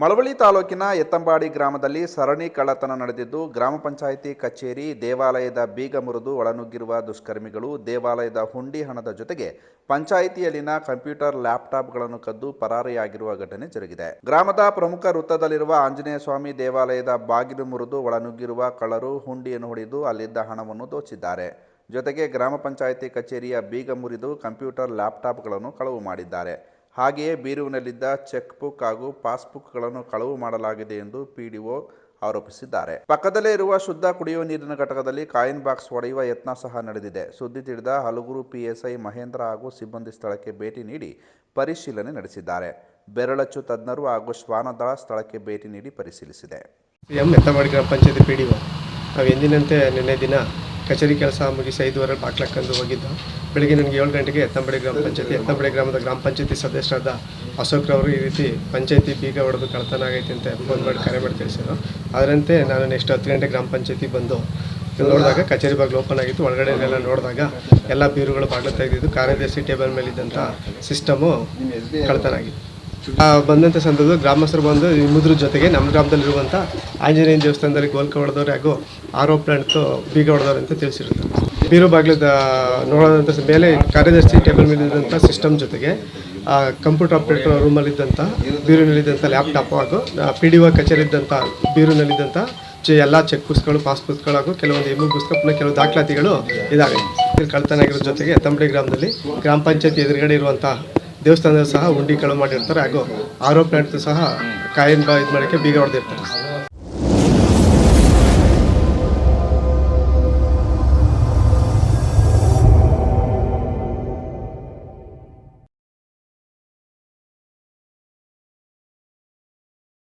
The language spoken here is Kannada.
ಮಳವಳ್ಳಿ ತಾಲೂಕಿನ ಎತ್ತಂಬಾಡಿ ಗ್ರಾಮದಲ್ಲಿ ಸರಣಿ ಕಳ್ಳತನ ನಡೆದಿದ್ದು ಗ್ರಾಮ ಪಂಚಾಯಿತಿ ಕಚೇರಿ, ದೇವಾಲಯದ ಬೀಗ ಮುರಿದು ಒಳನುಗ್ಗಿರುವ ದುಷ್ಕರ್ಮಿಗಳು ದೇವಾಲಯದ ಹುಂಡಿ ಹಣದ ಜೊತೆಗೆ ಪಂಚಾಯಿತಿಯಲ್ಲಿನ ಕಂಪ್ಯೂಟರ್ ಲ್ಯಾಪ್ಟಾಪ್ಗಳನ್ನು ಕದ್ದು ಪರಾರಿಯಾಗಿರುವ ಘಟನೆ ಜರುಗಿದೆ. ಗ್ರಾಮದ ಪ್ರಮುಖ ವೃತ್ತದಲ್ಲಿರುವ ಆಂಜನೇಯ ಸ್ವಾಮಿ ದೇವಾಲಯದ ಬಾಗಿಲು ಮುರಿದು ಒಳನುಗ್ಗಿರುವ ಕಳ್ಳರು ಹುಂಡಿಯನ್ನು ಹೊಡೆದು ಅಲ್ಲಿದ್ದ ಹಣವನ್ನು ದೋಚಿದ್ದಾರೆ. ಜೊತೆಗೆ ಗ್ರಾಮ ಪಂಚಾಯಿತಿ ಕಚೇರಿಯ ಬೀಗ ಮುರಿದು ಕಂಪ್ಯೂಟರ್ ಲ್ಯಾಪ್ಟಾಪ್ಗಳನ್ನು ಕಳವು ಮಾಡಿದ್ದಾರೆ. ಹಾಗೆಯೇ ಬೀರುವಿನಲ್ಲಿದ್ದ ಚೆಕ್ ಬುಕ್ ಹಾಗೂ ಪಾಸ್ಬುಕ್ಗಳನ್ನು ಕಳವು ಮಾಡಲಾಗಿದೆ ಎಂದು ಪಿಡಿಒ ಆರೋಪಿಸಿದ್ದಾರೆ. ಪಕ್ಕದಲ್ಲೇ ಇರುವ ಶುದ್ಧ ಕುಡಿಯುವ ನೀರಿನ ಘಟಕದಲ್ಲಿ ಕಾಯಿನ್ ಬಾಕ್ಸ್ ಒಡೆಯುವ ಯತ್ನ ಸಹ ನಡೆದಿದೆ. ಸುದ್ದಿ ತಿಳಿದ ಹಲಗೂರು ಪಿಎಸ್ಐ ಮಹೇಂದ್ರ ಹಾಗೂ ಸಿಬ್ಬಂದಿ ಸ್ಥಳಕ್ಕೆ ಭೇಟಿ ನೀಡಿ ಪರಿಶೀಲನೆ ನಡೆಸಿದ್ದಾರೆ. ಬೆರಳಚ್ಚು ತಜ್ಞರು ಹಾಗೂ ಶ್ವಾನದಳ ಸ್ಥಳಕ್ಕೆ ಭೇಟಿ ನೀಡಿ ಪರಿಶೀಲಿಸಿದೆ. ಎಂ ಎತ್ತಮಾಡಿ ಗ್ರಾಮ ಪಂಚಾಯತಿ ಪಿ ಡಿ ನಾವು ಎಂದಿನಂತೆ ನಿನ್ನೆ ದಿನ ಕಚೇರಿ ಕೆಲಸ ಮುಗಿಸಿ ಐದುವರೆ ಬಾಗ್ಲಕ್ಕಂದು ಹೋಗಿದ್ದು. ಬೆಳಗ್ಗೆ ನನಗೆ ಏಳು ಗಂಟೆಗೆ ಎತ್ತಂಬಡಿ ಗ್ರಾಮ ಪಂಚಾಯತಿ, ಎತ್ತಂಬಡಿ ಗ್ರಾಮದ ಗ್ರಾಮ ಪಂಚಾಯತಿ ಸದಸ್ಯರಾದ ಅಶೋಕ್ರವರು ಈ ರೀತಿ ಪಂಚಾಯತಿ ಬೀಗ ಹೊಡೆದು ಕಳ್ತನ ಆಗೈತೆ ಅಂತ ಫೋನ್ ಮಾಡಿ ಕರೆ ಮಾಡಿ ತಿಳಿಸಿದ್ರು ಅದರಂತೆ ನಾನು ನೆಕ್ಸ್ಟ್ ಹತ್ತು ಗಂಟೆ ಗ್ರಾಮ ಪಂಚಾಯತಿ ಬಂದು ನೋಡಿದಾಗ ಕಚೇರಿ ಬಾಗಿಲು ಓಪನ್ ಆಗಿತ್ತು. ಒಳಗಡೆನೆಲ್ಲ ನೋಡಿದಾಗ ಎಲ್ಲ ಬೀರುಗಳು ಬಾಗಿಲು ತೆಗೆದಿದ್ದು, ಕಾರ್ಯದರ್ಶಿ ಟೇಬಲ್ ಮೇಲಿದ್ದಂಥ ಸಿಸ್ಟಮು ಕಳ್ತನ ಆಗಿತ್ತು. ಬಂದಂಥ ಸಂದರ್ಭದಲ್ಲಿ ಗ್ರಾಮಸ್ಥರು ಬಂದು ಮುದ್ರ ಜೊತೆಗೆ ನಮ್ಮ ಗ್ರಾಮದಲ್ಲಿರುವಂಥ ಆಂಜನೇಯ ದೇವಸ್ಥಾನದಲ್ಲಿ ಗೋಲ್ಕ ಹೊಡೆದವ್ರು ಹಾಗೂ ಆರೋ ಪ್ಲಾಂಟ್ದು ಬೀಗ ಹೊಡೆದವ್ರು ಅಂತ ತಿಳಿಸಿರುತ್ತೆ. ಬೀರು ಬಾಗಿಲದ ನೋಡೋದಂಥ ಮೇಲೆ ಕಾರ್ಯದರ್ಶಿ ಟೇಬಲ್ ಮೇಲಿದ್ದಂಥ ಸಿಸ್ಟಮ್ ಜೊತೆಗೆ ಕಂಪ್ಯೂಟರ್ ಆಪರೇಟರ್ ರೂಮಲ್ಲಿದ್ದಂಥ ಬೀರಿನಲ್ಲಿದ್ದಂಥ ಲ್ಯಾಪ್ಟಾಪ್ ಹಾಗೂ ಪಿ ಡಿ ಒ ಕಚೇರಿ ಇದ್ದಂಥ ಬೀರುನಲ್ಲಿದ್ದಂಥ ಚೆ ಎಲ್ಲ ಚೆಕ್ ಪುಸ್ತಕಗಳು ಪಾಸ್ ಪುಸ್ತಕಗಳು ಹಾಗೂ ಕೆಲವೊಂದು ಎಮ್ಮು ಪುಸ್ತಕ, ಪುನಃ ಕೆಲವು ದಾಖಲಾತಿಗಳು ಇದಾವೆ. ಕಳ್ತನ ಆಗಿರೋ ಜೊತೆಗೆ ತಂಬಡಿ ಗ್ರಾಮದಲ್ಲಿ ಗ್ರಾಮ ಪಂಚಾಯತಿ ಎದುರುಗಡೆ ಇರುವಂಥ ದೇವಸ್ಥಾನದಲ್ಲಿ ಸಹ ಉಂಡಿ ಕಳು ಮಾಡಿರ್ತಾರೆ. ಹಾಗೂ ಆರೋ ಪ್ಲಾಂಟ್ ಸಹ ಕಾಯಿನ ಇದು ಮಾಡೋಕ್ಕೆ ಬೀಗ ಹೊಡೆದಿರ್ತಾರೆ.